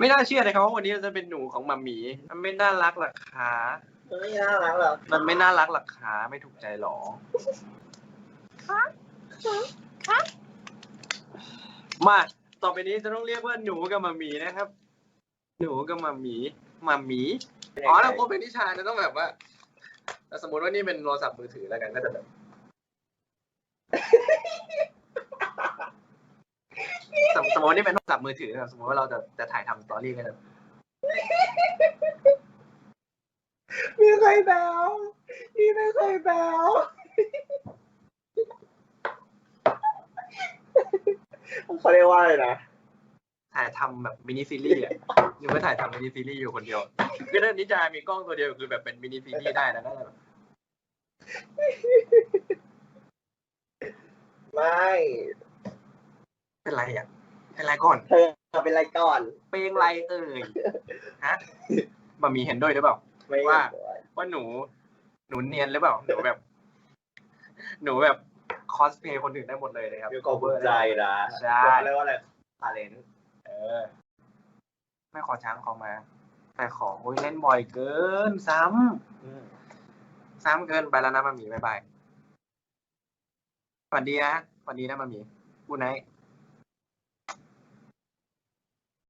ไม่น่าเชื่อนะครับว่าวันนี้เราจะเป็นหนูของมัมหมีมันไม่น่ารักหรอกคะมันไม่น่ารักหรอกมันไม่น่ารักหรอกคะไม่ถูกใจหรอมาต่อไปนี้จะต้องเรียกว่าหนูกับมัมหมีนะครับ หนูกับมัมหมีมัมหมีอ๋อถ้าพูดเป็นนิชาจะต้องแบบว่าถ้าสมมติว่านี่เป็นโทรศัพท์มือถือแล้วกันก็จะแบบ สมสมมติว่านี่เป็นโทรศัพท์มือถือนะครับสมมติว่าเราจะจะถ่ายทำสตอรี่กันแบบมีใครแบวมีไม่เคยแบวเขาเรียกว่าอะไรนะ ถ่ายทำแบบมินิซีรีส์อะนึกว่าถ่ายทำมินิซีรีส์อยู่คนเดียว คือถ้านิจามีกล้องตัวเดียวคือแบบเป็นมินิซีรีส์ได้นะน่าจะแบบไม่ เป็นไรอะ เป็นไรก่อนเธอเป็นไรก่อนเพลงไรเอ่ยฮะมามีเห็นด้วยหรือเปล่าไม่ว่าเห็นด้วยว่าหนู หนูเนียนหรือเปล่าหนูแบบ หนูแบบคอสเพย์คนอื่นได้หมดเลยนะครับมีความภูมิใจนะใช่เขาเรียกว่าอะไรทาเลนเออ ไม่ขอช้างเขามาแต่ขอโอ้ยเล่นบ่อยเกิน ซ้ำซ้ำเกินไปแล้วนะมามีบายบายสวัสดีนะสวัสดีนะมามีกูไนท์